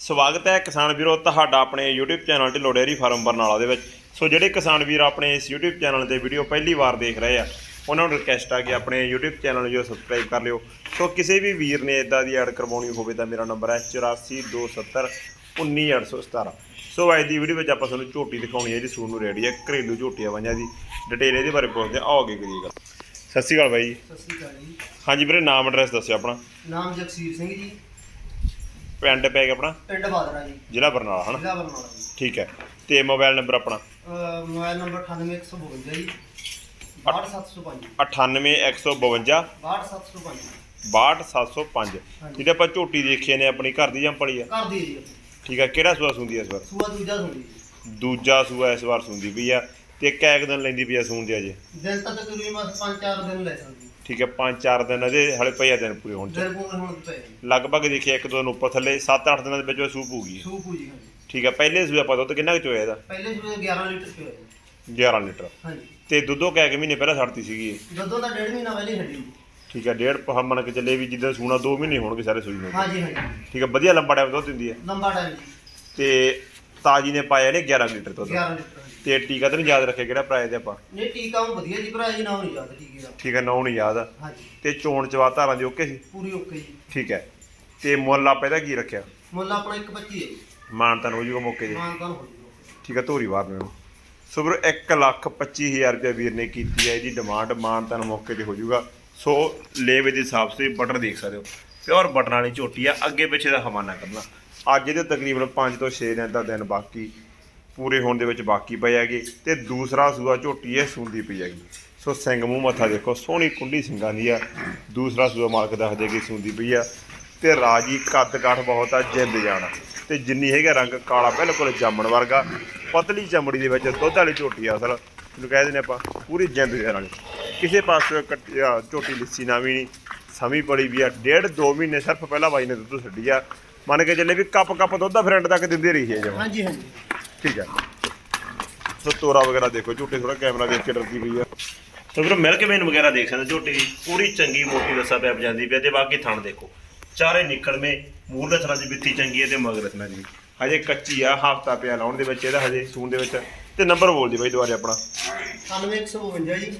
ਸਵਾਗਤ ਹੈ ਕਿਸਾਨ ਵੀਰੋ ਤੁਹਾਡਾ ਆਪਣੇ YouTube channel Dhillon dairy farm Barnala ਦੇ ਵਿੱਚ। ਸੋ ਜਿਹੜੇ ਕਿਸਾਨ ਵੀਰ ਆਪਣੇ ਇਸ YouTube ਚੈਨਲ ਤੇ ਵੀਡੀਓ ਪਹਿਲੀ ਵਾਰ ਦੇਖ ਰਹੇ ਆ ਉਹਨਾਂ ਨੂੰ ਰਿਕਵੈਸਟ ਆ ਕਿ ਆਪਣੇ YouTube ਚੈਨਲ ਨੂੰ ਜੋ ਸਬਸਕ੍ਰਾਈਬ ਕਰ ਲਿਓ। ਸੋ ਕਿਸੇ ਵੀ ਵੀਰ ਨੇ ਇਦਾਂ ਦੀ ਐਡ ਕਰਵਾਉਣੀ ਹੋਵੇ ਤਾਂ ਮੇਰਾ ਨੰਬਰ ਹੈ 8427 19817 ਸੋ ਅੱਜ ਦੀ ਵੀਡੀਓ ਵਿੱਚ ਆਪਾਂ ਤੁਹਾਨੂੰ ਝੋਟੀ ਦਿਖਾਉਣੀ ਹੈ ਜੀ ਸੂਣ ਨੂੰ ਰੈਡੀ ਹੈ ਘਰੇਲੂ ਝੋਟੀਆਂ ਵਾਂਝਾਂ ਦੀ। ਡਿਟੇਲ ਇਹਦੇ ਬਾਰੇ ਪੁੱਛਦੇ ਆ ਆਓ ਅੱਗੇ ਕਰੀਏ ਗੱਲ। ਸਤਿ ਸ਼੍ਰੀ ਅਕਾਲ ਬਾਈ ਜੀ। ਸਤਿ ਸ਼੍ਰੀ ਅਕਾਲ ਜੀ। ਹਾਂਜੀ ਵੀਰੇ ਨਾਮ ਐਡਰੈਸ ਦੱਸਿਓ ਆਪਣਾ। ਨਾਮ ਜਗਸੀਰ ਸਿੰਘ ਜੀ। ਪਿੰਡ ਪੈ ਗਿਆ ਆਪਣਾ? ਪਿੰਡ ਬਾਦਰਾ ਜੀ। ਜ਼ਿਲ੍ਹਾ ਬਰਨਾਲਾ ਹਨਾ? ਜ਼ਿਲ੍ਹਾ ਬਰਨਾਲਾ ਜੀ। ਠੀਕ ਹੈ। ਤੇ ਮੋਬਾਈਲ ਨੰਬਰ ਆਪਣਾ? ਮੋਬਾਈਲ ਨੰਬਰ 98152 ਜੀ। 62705 98152 62705 62705 ਜਿਹਦੇ ਆਪਾਂ ਝੋਟੀ ਦੇਖੀ ਨੇ ਆਪਣੀ ਘਰ ਦੀ ਜੰਪਲੀ ਆ? ਕਰ ਦੀ ਜੀ। ਠੀਕ ਆ ਕਿਹੜਾ ਸੂਆ ਸੁੰਦੀ ਇਸ ਵਾਰ? ਸੂਆ ਦੂਜਾ ਜੀ। ਦੂਜਾ ਸੂਆ ਇਸ ਵਾਰ ਸੁੰਦੀ ਪਈ ਆ। ਤੇ ਕੈਕ ਦਿਨ ਲੈਂਦੀ ਪਈ ਆ ਸੂਣ ਦੇ ਅਜੇ। ਦਿਨ ਤਾਂ ਤਕਰੀਬਨ ਬਸ 5-4 ਦਿਨ ਲੈ ਸਕਦੀ ਠੀਕ ਹੈ 5-4 ਦਿਨ ਅਜੇ ਹਲੇ ਪਈ ਆ ਦਿਨ ਪੂਰੇ ਹੋਣ ਚ। ਦਿਨ ਪੂਰੇ ਹੁਣ ਜੀ। ਲਗਭਗ ਦੇਖਿਆ ਇੱਕ ਦੋ ਦਿਨ ਉੱਪਰ ਥੱਲੇ 7-8 ਦਿਨਾਂ ਦੇ ਵਿੱਚ ਉਹ ਸੂਪ ਹੋਊਗੀ ਸੂਪ ਹੋ ਜੀ ਹਾਂਜੀ। ਠੀਕ ਹੈ ਪਹਿਲੇ ਸੂਆ ਆਪਾਂ ਦੁੱਧ ਕਿੰਨਾ ਕੁ ਚੋਇਆ ਇਹਦਾ? ਪਹਿਲੇ ਸੂਏ 11 ਲੀਟਰ ਜੀ। 11 ਲੀਟਰ। ਹਾਂਜੀ। ਤੇ ਦੁੱਧੋਂ ਕੈਕ ਮਹੀਨੇ ਪਹਿਲਾਂ ਛੱਡਤੀ ਸੀਗੀ ਇਹ? ਜਦੋਂ ਤਾਂ ਡੇਢ ਮਹੀਨਾ ਪਹਿਲੇ ਛੱਡੀ। ਠੀਕ ਹੈ ਡੇਢ ਪਹ ਮੰਨ ਕੇ ਚੱਲੇ ਵੀ ਜਿੱਦਾਂ ਸੂਣਾ 2 ਮਹੀਨੇ ਹੋਣਗੇ ਸਾਰੇ ਸੂਈ ਨੂੰ। ਹਾਂਜੀ ਹਾਂਜੀ। ਠੀਕ ਹੈ ਵਧੀਆ ਲੰਬਾ ਟਾਈਮ ਦੁੱਧ ਦਿੰਦੀ ਹੈ। ਲੰਬਾ ਟਾਈਮ ਤੇ ਤਾਜੀ ਨੇ ਪਾਇਆ ਨੇ 11 ਲੀਟਰ ਦੁੱਧ। 11 ਲੀਟਰ। ਤੇ ਟੀਕਾ ਤਾਂ ਨਹੀਂ ਯਾਦ ਰੱਖਿਆ ਕਿਹੜਾ ਪ੍ਰਾਈਸ ਦੇ ਆਪਾਂ? ਨਹੀਂ ਟੀਕਾ ਉਹ ਵਧੀਆ ਜੀ ਭਰਾ ਜੀ ਨਾਮ ਨਹੀਂ ਯਾਦ ਟੀਕੇ ਦਾ ਠੀਕ ਹੈ ਨਾਉ ਨਹੀਂ ਯਾਦ। ਹਾਂਜੀ। ਤੇ ਚੋਣ ਚਵਾ ਧਾਰਾਂ ਦੀ ਓਕੇ ਸੀ? ਪੂਰੀ ਓਕੇ ਜੀ। ਠੀਕ ਹੈ। ਤੇ ਮੁੱਲ ਆਪਾਂ ਇਹਦਾ ਕੀ ਰੱਖਿਆ? ਮੁੱਲ ਆਪਣਾ 125 ਹੈ ਜੀ। ਮਾਨਤਨ ਹੋ ਜੂਗਾ ਮੌਕੇ ਦੇ ਮਾਨਤਾਨ ਹੋ ਜੂਗਾ। ਠੀਕ ਹੈ ਧੋਰੀ ਵਾਰ ਨੂੰ। ਸੋ ਵੀਰੋ 1 ਲੱਖ 25000 ਰੁਪਏ ਵੀਰ ਨੇ ਕੀਤੀ ਹੈ ਇਹਦੀ ਡਿਮਾਂਡ ਮਾਨਤਨ ਮੌਕੇ ਤੇ ਹੋ ਜੂਗਾ। ਸੋ ਲੇਵੇ ਦੇ ਹਿਸਾਬ ਸੇ ਬਟਰ ਦੇਖ ਸਕਦੇ ਹੋ। ਪਿਓਰ ਬਟਨ ਵਾਲੀ ਝੋਟੀ ਆ ਅੱਗੇ ਪਿੱਛੇ ਦਾ ਹਵਾਨਾ ਕਰਨਾ। ਅੱਜ ਇਹਦੇ ਤਕਰੀਬਨ 5 ਤੋਂ 6 ਦਿਨ ਦਾ ਦਿਨ ਬਾਕੀ। ਪੂਰੇ ਹੋਣ ਦੇ ਵਿੱਚ ਬਾਕੀ ਪਏ ਹੈਗੇ। ਤੇ ਦੂਸਰਾ ਸੂਆ ਝੋਟੀ ਇਹ ਸੂੰਦੀ ਪਈ ਹੈਗੀ। ਸੋ ਸਿੰਘ ਮੂੰਹ ਮੱਥਾ ਦੇਖੋ, ਸੋਹਣੀ ਕੁੰਡੀ ਸਿੰਘਾਂ ਦੀ ਆ। ਦੂਸਰਾ ਸੂਆ ਮਾਲਕ ਦੱਸਦੇ ਕਿ ਸੂੰਦੀ ਪਈ ਆ। ਤੇ ਰਾਜੀ ਕੱਦ ਕਾਠ ਬਹੁਤ ਆ, ਜਿੰਦ ਜਾਣਾ ਤੇ ਜਿੰਨੀ ਹੈਗਾ ਰੰਗ ਕਾਲਾ ਬਿਲਕੁਲ ਜਾਮਣ ਵਰਗਾ। ਪਤਲੀ ਚਮੜੀ ਦੇ ਵਿੱਚ ਦੁੱਧ ਵਾਲੀ ਝੋਟੀ ਆ ਅਸਲ। ਇਹਨੂੰ ਕਹਿ ਦਿੰਦੇ ਆਪਾਂ ਪੂਰੀ ਜਿੰਦ ਜਾਣ ਵਾਲੀ। ਕਿਸੇ ਪਾਸੇ ਕੱਟੀ ਝੋਟੀ ਲਿੱਸੀ ਨਾ ਵੀ ਨਹੀਂ। ਸਮੀ ਪੜੀ ਵੀ ਆ। ਡੇਢ ਦੋ ਮਹੀਨੇ ਸਿਰਫ ਪਹਿਲਾਂ ਬਾਈ ਨੇ ਦੁੱਧ ਛੱਡੀ ਆ। ਮੰਨ ਕੇ ਚੱਲੇ ਵੀ ਕੱਪ ਕੱਪ ਦੁੱਧ ਦਾ ਫਰੈਂਡ ਤੱਕ ਦਿੰਦੇ ਰਹੀ ਹੈ ਜਮਾ। ਹਾਂਜੀ ਹਾਂਜੀ। ਠੀਕ ਹੈ। ਸੋ ਤੋਰਾ ਵਗੈਰਾ ਦੇਖੋ ਝੋਟੇ ਥੋੜਾ ਕੈਮਰਾ ਦੇਖ ਕੇ ਡਰਦੀ ਪਈ ਆ। ਸੋ ਵੀਰੋ ਮਿਲਕ ਵੇਨ ਵਗੈਰਾ ਦੇਖ ਸਕਦੇ ਝੋਟੀ ਦੀ ਪੂਰੀ ਚੰਗੀ ਮੋਟੀ ਰੱਸਾ ਪਿਆ ਜਾਂਦੀ ਪਈ ਆ ਤੇ ਬਾਕੀ ਥਣ ਦੇਖੋ। ਚਾਰੇ ਨਿਕਲਵੇਂ ਮੂਹਰਲੇ ਥਣਾਂ ਦੀ ਬਿੱਤੀ ਚੰਗੀ ਹੈ ਤੇ ਮਗਰ ਥਣਾਂ ਦੀ। ਹਜੇ ਕੱਚੀ ਆ ਹਫਤਾ ਪਿਆ ਲਾਉਣ ਦੇ ਵਿੱਚ ਇਹਦਾ ਹਜੇ ਸੂਣ ਦੇ ਵਿੱਚ। ਤੇ ਨੰਬਰ ਬੋਲ ਦੀ ਬਾਈ ਦੁਬਾਰੇ ਆਪਣਾ। 9152 ਜੀ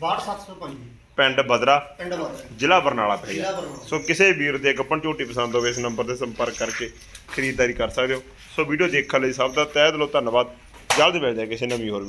62705 ਜੀ ਪਿੰਡ ਬਦਰਾ ਪਿੰਡ ਬਾਦਰਾ। ਜ਼ਿਲ੍ਹਾ ਬਰਨਾਲਾ ਪੈ ਜ਼ਿਲ੍ਹਾ ਗਿਆ ਬਰਨਾਲਾ। ਸੋ ਕਿਸੇ ਵੀਰ ਦੇ ਗੱਪਣ ਝੋਟੀ ਪਸੰਦ ਹੋਵੇ ਇਸ ਨੰਬਰ ਤੇ ਸੰਪਰਕ ਕਰਕੇ ਖਰੀਦਦਾਰੀ ਕਰ ਸਕਦੇ ਹੋ। ਸੋ ਵੀਡੀਓ ਦੇਖਣ ਲਈ ਸਭ ਦਾ ਤਹਿ ਦਿਲੋਂ ਧੰਨਵਾਦ। ਜਲਦ ਮਿਲਦੇ ਹਾਂ ਕਿਸੇ ਨਵੀਂ ਹੋਰ